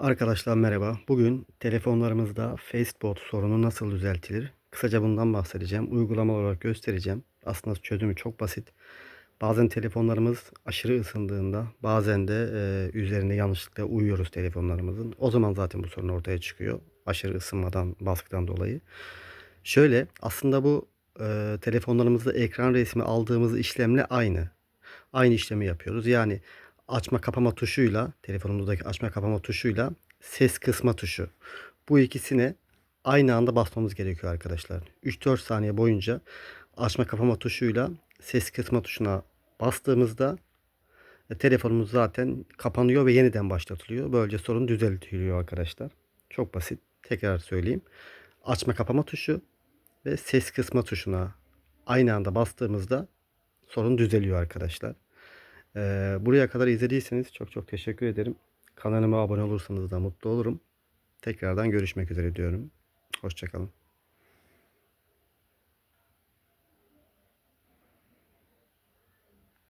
Arkadaşlar merhaba. Bugün telefonlarımızda Facebot sorunu nasıl düzeltilir? Kısaca bundan bahsedeceğim. Uygulama olarak göstereceğim. Aslında çözümü çok basit. Bazen telefonlarımız aşırı ısındığında bazen de e, üzerine yanlışlıkla uyuyoruz telefonlarımızın. O zaman zaten bu sorun ortaya çıkıyor. Aşırı ısınmadan, baskıdan dolayı. Şöyle aslında bu e, telefonlarımızda ekran resmi aldığımız işlemle aynı. Aynı işlemi yapıyoruz. Yani açma kapama tuşuyla telefonumuzdaki açma kapama tuşuyla ses kısma tuşu. Bu ikisine aynı anda basmamız gerekiyor arkadaşlar. 3-4 saniye boyunca açma kapama tuşuyla ses kısma tuşuna bastığımızda e, telefonumuz zaten kapanıyor ve yeniden başlatılıyor. Böylece sorun düzeltiliyor arkadaşlar. Çok basit. Tekrar söyleyeyim. Açma kapama tuşu ve ses kısma tuşuna aynı anda bastığımızda sorun düzeliyor arkadaşlar. Ee, buraya kadar izlediyseniz çok çok teşekkür ederim. Kanalıma abone olursanız da mutlu olurum. Tekrardan görüşmek üzere diyorum. Hoşçakalın.